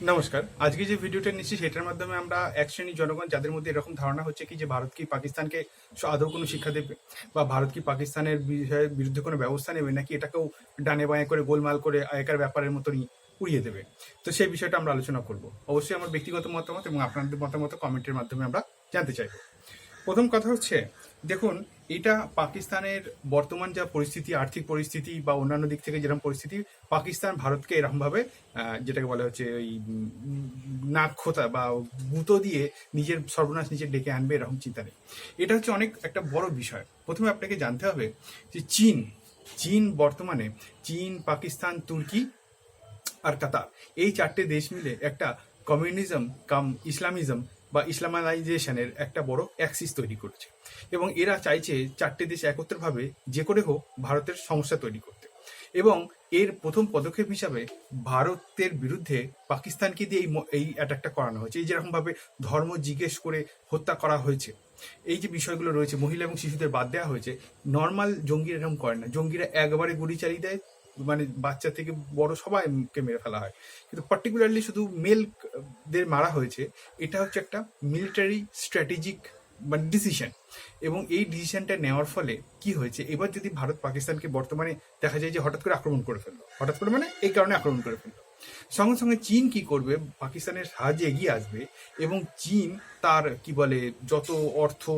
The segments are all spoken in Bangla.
নমস্কার। আজকে যে ভিডিওটা নিচ্ছি, সেটার মাধ্যমে আমরা এক শ্রেণির জনগণ যাদের মধ্যে এরকম ধারণা হচ্ছে কি যে ভারত কি পাকিস্তানকে আদৌ কোনো শিক্ষা দেবে বা ভারত কি পাকিস্তানের বিষয়ে বিরুদ্ধে কোনো ব্যবস্থা নেবে নাকি এটাকেও ডানে বাঁয়ে করে গোলমাল করে আগেকার ব্যাপারের মতনই উড়িয়ে দেবে? তো সেই বিষয়টা আমরা আলোচনা করব। অবশ্যই আমার ব্যক্তিগত মতামত এবং আপনাদের মতামত কমেন্টের মাধ্যমে আমরা জানতে চাইব। প্রথম কথা হচ্ছে, দেখুন এটা পাকিস্তানের বর্তমান যা পরিস্থিতি আর্থিক পরিস্থিতি বা অন্যান্য দিক থেকে যেরকম পরিস্থিতি পাকিস্তান ভারতকে এরকমভাবে যেটাকে বলা হচ্ছে ওই উম, নাক খোতা বা গুঁতো দিয়ে নিজের সর্বনাশ নিজে ডেকে আনবে এরকম চিন্তা নেই। এটা হচ্ছে অনেক একটা বড় বিষয়। প্রথমে আপনাকে জানতে হবে যে চীন চীন বর্তমানে চীন পাকিস্তান তুর্কি আর কাতার এই চারটে দেশ মিলে একটা কমিউনিজম কাম ইসলামিজম বা ইসলামাইজেশনের একটা বড় অ্যাক্সিস তৈরি করেছে। এবং এরা চাইছে চারটে দেশ একত্রভাবে যে করে হোক ভারতের সমস্যা তৈরি করতে। এবং এর প্রথম পদক্ষেপ হিসাবে ভারতের বিরুদ্ধে পাকিস্তানকে দিয়ে এই এই অ্যাটাকটা করানো হয়েছে। এই যেরকমভাবে ধর্ম জিজ্ঞেস করে হত্যা করা হয়েছে, এই যে বিষয়গুলো রয়েছে, মহিলা এবং শিশুদের বাদ দেওয়া হয়েছে নর্মাল জঙ্গিরা এরকম করে না। জঙ্গিরা একবারে গুলি চালিয়ে দেয় মানে বাচ্চা থেকে বড় সবাইকে মেরে ফেলা হয়। কিন্তু পার্টিকুলারলি শুধু মেলদের মারা হয়েছে, এটা হচ্ছে একটা মিলিটারি স্ট্র্যাটেজিক মানে ডিসিশন এবং এই ডিসিশনটা নেওয়ার ফলে কি হয়েছে? এবার যদি ভারত পাকিস্তানকে বর্তমানে দেখা যায় যে হঠাৎ করে আক্রমণ করে ফেলল। হঠাৎ করে মানে এই কারণে আক্রমণ করে ফেলল। সঙ্গে সঙ্গে চীন কি করবে? পাকিস্তানের সাহায্যে এগিয়ে আসবে এবং চীন তার, কি বলে, যত অর্থ,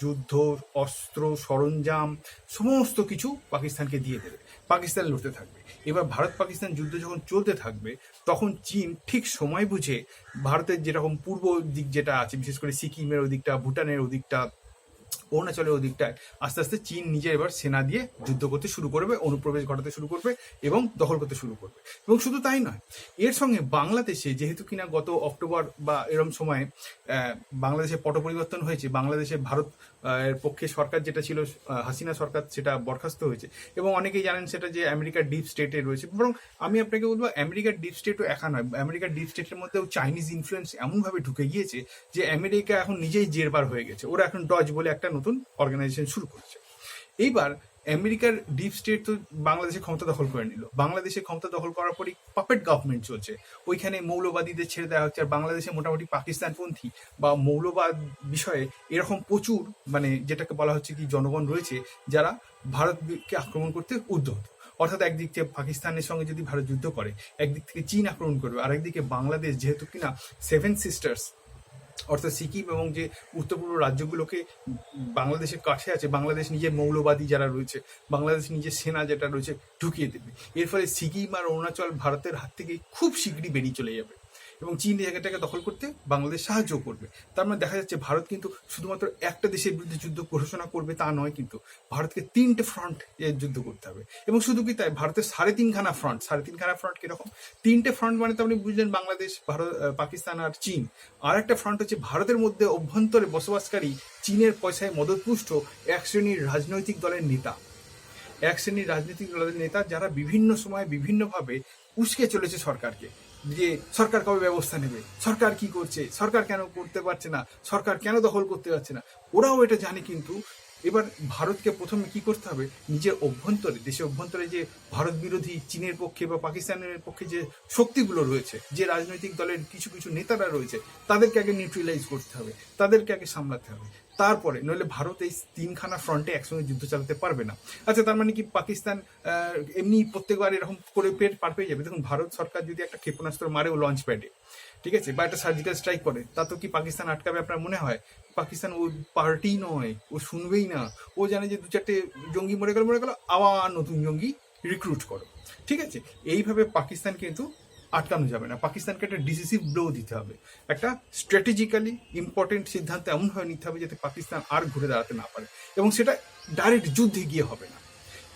যুদ্ধ, অস্ত্র, সরঞ্জাম, সমস্ত কিছু পাকিস্তানকে দিয়ে দেবে। পাকিস্তান লড়তে থাকবে। এবার ভারত পাকিস্তান যুদ্ধ যখন চলতে থাকবে, তখন চীন ঠিক সময় বুঝে ভারতের যেরকম পূর্ব দিক যেটা আছে, বিশেষ করে সিকিমের ওদিকটা, ভুটানের ওদিকটা অরুণাচলের ওদিকটায় আস্তে আস্তে চীন নিজে এবার সেনা দিয়ে যুদ্ধ করতে শুরু করবে, অনুপ্রবেশ ঘটাতে শুরু করবে এবং দখল করতে শুরু করবে। এবং শুধু তাই নয়, এর সঙ্গে বাংলাদেশে যেহেতু কিনা গত অক্টোবর বা এরম সময়ে বাংলাদেশে পট পরিবর্তন হয়েছে, বাংলাদেশে ভারত এর পক্ষে সরকার যেটা ছিল হাসিনা সরকার সেটা বরখাস্ত হয়েছে। এবং অনেকেই জানেন সেটা যে আমেরিকার ডিপ স্টেটে রয়েছে। বরং আমি আপনাকে বলব, আমেরিকার ডিপ স্টেটও একা নয়, আমেরিকার ডিপ স্টেটের মধ্যেও চাইনিজ ইনফ্লুয়েন্স এমনভাবে ঢুকে গিয়েছে যে আমেরিকা এখন নিজেই জেরবার হয়ে গেছে। ওরা এখন ডজ বলে একটা নতুন অর্গানাইজেশন শুরু করেছে। এইবার আমেরিকার ডিপ স্টেট তো বাংলাদেশে ক্ষমতা দখল করে নিল। বাংলাদেশে ক্ষমতা দখল করার পরই পাপেট গভর্নমেন্ট চলছে। ওইখানে মৌলবাদীদের ছেড়ে দেওয়া হচ্ছে। আর বাংলাদেশে মোটামুটি পাকিস্তানপন্থী বা মৌলবাদ বিষয়ে এরকম প্রচুর মানে যেটাকে বলা হচ্ছে কি জনগণ রয়েছে, যারা ভারতকে আক্রমণ করতে উদ্যত। অর্থাৎ একদিক থেকে পাকিস্তানের সঙ্গে যদি ভারত যুদ্ধ করে, একদিক থেকে চীন আক্রমণ করবে আর একদিকে বাংলাদেশ যেহেতু কিনা সেভেন সিস্টার্স অর্থাৎ সিকিম এবং যে উত্তর পূর্ব রাজ্যগুলোকে বাংলাদেশের কাছে আছে, বাংলাদেশ নিজের মৌলবাদী যারা রয়েছে, বাংলাদেশ নিজের সেনা যেটা রয়েছে ঢুকিয়ে দেবে। এর ফলে সিকিম আর অরুণাচল ভারতের হাত থেকে খুব শীঘ্রই বেরিয়ে চলে যাবে। এবং চীন এই জায়গাটাকে দখল করতে বাংলাদেশ সাহায্য করবে। তার মানে দেখা যাচ্ছে ভারত কিন্তু শুধুমাত্র একটা দেশের বিরুদ্ধে যুদ্ধ ঘোষণা করবে তা নয় কিন্তু ভারতকে তিনটে ফ্রন্ট যুদ্ধ করতে হবে। এবং শুধু কি তাই? ভারতের সাড়ে তিনখানা ফ্রন্ট সাড়ে তিনখানা ফ্রন্ট কীরকম? তিনটে ফ্রন্ট মানে তো আপনি বুঝলেন বাংলাদেশ, ভারত পাকিস্তান আর চীন। আর একটা ফ্রন্ট হচ্ছে ভারতের মধ্যে অভ্যন্তরে বসবাসকারী চীনের পয়সায় মদতপুষ্ট এক শ্রেণির রাজনৈতিক দলের নেতা। এক শ্রেণির রাজনৈতিক দলের নেতা যারা বিভিন্ন সময় বিভিন্নভাবে উস্কে চলেছে সরকারকে। যে সরকার কবে ব্যবস্থা নেবে? সরকার কি করছে? সরকার কেন করতে পারছে না? সরকার কেন দখল করতে পারছে না? ওরাও এটা জানে কিন্তু এবার ভারতকে প্রথমে কি করতে হবে? নিজের অভ্যন্তরে দেশের অভ্যন্তরে যে ভারত বিরোধী চীনের পক্ষে বা পাকিস্তানের পক্ষে যে শক্তিগুলো রয়েছে, যে রাজনৈতিক দলের কিছু কিছু নেতারা রয়েছে, তাদেরকে আগে নিউট্রিলাইজ করতে হবে, তাদেরকে আগে সামলাতে হবে। তারপরে, নইলে ভারত এই তিনখানা ফ্রন্টে একসঙ্গে যুদ্ধ চালাতে পারবে না। আচ্ছা তার মানে কি পাকিস্তান এমনি প্রত্যেকবার এরকম করে পেট পার পেয়ে যাবে? দেখুন, ভারত সরকার যদি একটা ক্ষেপণাস্ত্র মারেও লঞ্চ প্যাডে ঠিক আছে, বা একটা সার্জিক্যাল স্ট্রাইক করে, তা তো কি পাকিস্তান আটকাবে আপনার মনে হয়? পাকিস্তান ও পার্টি নয়, ও শুনবেই না। ও জানে যে দু চারটে জঙ্গি মরে গেল মরে গেল, আবার নতুন জঙ্গি রিক্রুট করো। ঠিক আছে, এইভাবে পাকিস্তান কিন্তু আটকানো যাবে না। পাকিস্তানকে একটা ডিসিসিভ ব্লো দিতে হবে। একটা স্ট্র্যাটেজিক্যালি ইম্পর্টেন্ট সিদ্ধান্ত এমনভাবে নিতে হবে যাতে পাকিস্তান আর ঘুরে দাঁড়াতে না পারে। এবং সেটা ডাইরেক্ট যুদ্ধে গিয়ে হবে না।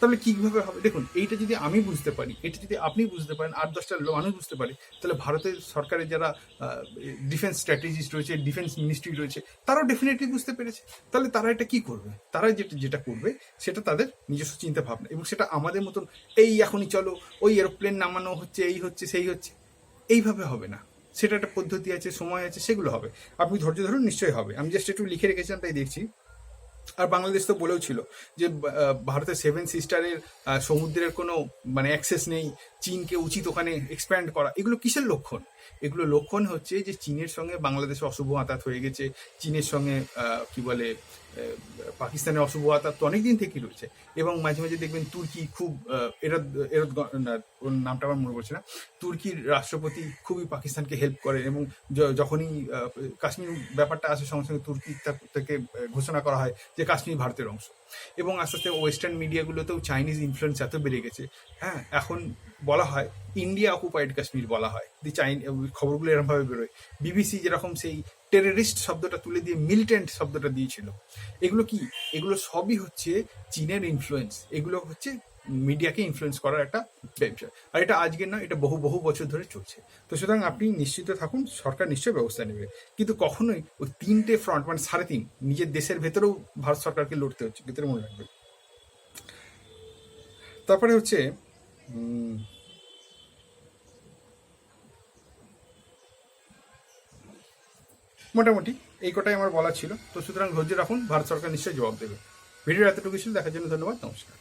তাহলে কীভাবে হবে? দেখুন, এইটা যদি আমি বুঝতে পারি, এটা যদি আপনি বুঝতে পারেন, আট দশটা মানুষ বুঝতে পারে, তাহলে ভারতের সরকারের যারা ডিফেন্স স্ট্র্যাটেজিস্ট রয়েছে ডিফেন্স মিনিস্ট্রি রয়েছে, তারাও ডেফিনেটলি বুঝতে পেরেছে। তাহলে তারা এটা কি করবে? তারা যেটা যেটা করবে, সেটা তাদের নিজস্ব চিন্তা ভাবনা এবং সেটা আমাদের মতন, এই এখনই চলো, ওই এরোপ্লেন নামানো হচ্ছে, এই হচ্ছে, সেই হচ্ছে। এইভাবে হবে না। সেটা একটা পদ্ধতি আছে, সময় আছে, সেগুলো হবে। আপনি ধৈর্য ধরুন, নিশ্চয়ই হবে। আমি জাস্ট একটু লিখে রেখেছিলাম, তাই দেখছি। আর বাংলাদেশ তো বলেও ছিল যে ভারতের সেভেন সিস্টারের সমুদ্রের কোনো মানে অ্যাক্সেস নেই। চীনকে উচিত ওখানে এক্সপ্যান্ড করা। এগুলো কিসের লক্ষণ? এগুলো লক্ষণ হচ্ছে যে চীনের সঙ্গে বাংলাদেশে অশুভ আতাত হয়ে গেছে। চীনের সঙ্গে কি বলে পাকিস্তানের অশুভ আতাত তো অনেকদিন থেকেই রয়েছে। এবং মাঝে মাঝে দেখবেন তুর্কি খুব এরদ এরদ নামটা আমার মনে পড়ছে না। তুর্কির রাষ্ট্রপতি খুবই পাকিস্তানকে হেল্প করে এবং যখনই কাশ্মীর ব্যাপারটা আসে, সঙ্গে সঙ্গে তুর্কি থেকে ঘোষণা করা হয় যে কাশ্মীর ভারতের অংশ। এবং আস্তে আস্তে ওয়েস্টার্ন মিডিয়াগুলোতেও চাইনিজ ইনফ্লুয়েন্স এত বেড়ে গেছে। হ্যাঁ এখন বলা হয় ইন্ডিয়া অকুপাইড কাশ্মীর বলা হয়। দি চাইন খবরগুলো এরকমভাবে বেরোয়। বিবিসি যেরকম সেই টেররিস্ট শব্দটা তুলে দিয়ে মিলিটেন্ট শব্দটা দিয়েছিল। এগুলো কি? এগুলো সবই হচ্ছে চীনের ইনফ্লুয়েন্স এগুলো হচ্ছে মিডিয়াকে ইনফ্লুয়েন্স করার একটা ব্যবসা আর এটা আজকের না এটা বহু বহু বছর ধরে চলছে। তো সুতরাং আপনি নিশ্চিত থাকুন, সরকার নিশ্চয়ই ব্যবস্থা নেবে। কিন্তু কখনোই ওই তিনটে ফ্রন্ট মানে সাড়ে তিন, নিজের দেশের ভেতরেও ভারত সরকারকে লড়তে হচ্ছে, ভেতরে মনে রাখবে তারপরে হচ্ছে মোটামুটি এই কটাই আমার বলা ছিল। তো সুতরাং ধৈর্য রাখুন, ভারত সরকার নিশ্চয়ই জবাব দেবে। ভিডিওর এতটুকু ছিল, দেখার জন্য ধন্যবাদ, নমস্কার।